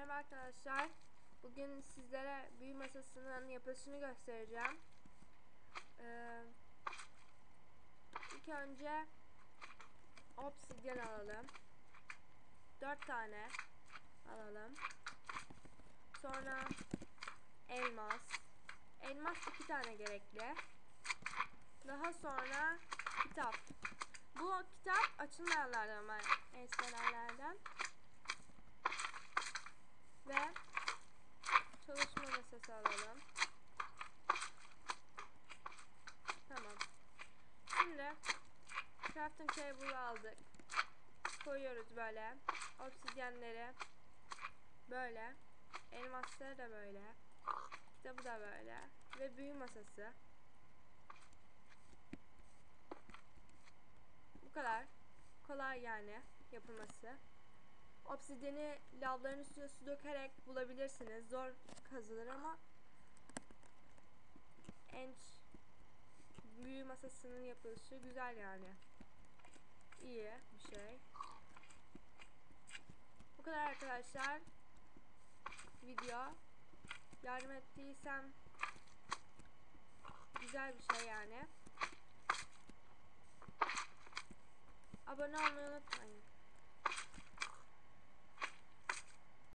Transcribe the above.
Merhaba arkadaşlar. Bugün sizlere büyü masasının yapılışını göstereceğim. Ee, ilk önce obsidyen alalım. 4 tane alalım. Sonra elmas. Elmas 2 tane gerekli. Daha sonra kitap. Bu kitap açılmayanlardan var. Eskilerden. Ve alalım. Tamam. Şimdi crafting table aldık. Koyuyoruz böyle. Obsidyenleri böyle. Elmasları da böyle. Kitabı da böyle. Ve büyü masası. Bu kadar. Kolay yani yapılması. Obsidiyeni lavların üstüne su dökerek bulabilirsiniz. Zor kazılır ama en büyü masasının yapılışı güzel yani. İyi bir şey. Bu kadar arkadaşlar. Video. Yardım ettiysem güzel bir şey yani. Abone olmayı unutmayın.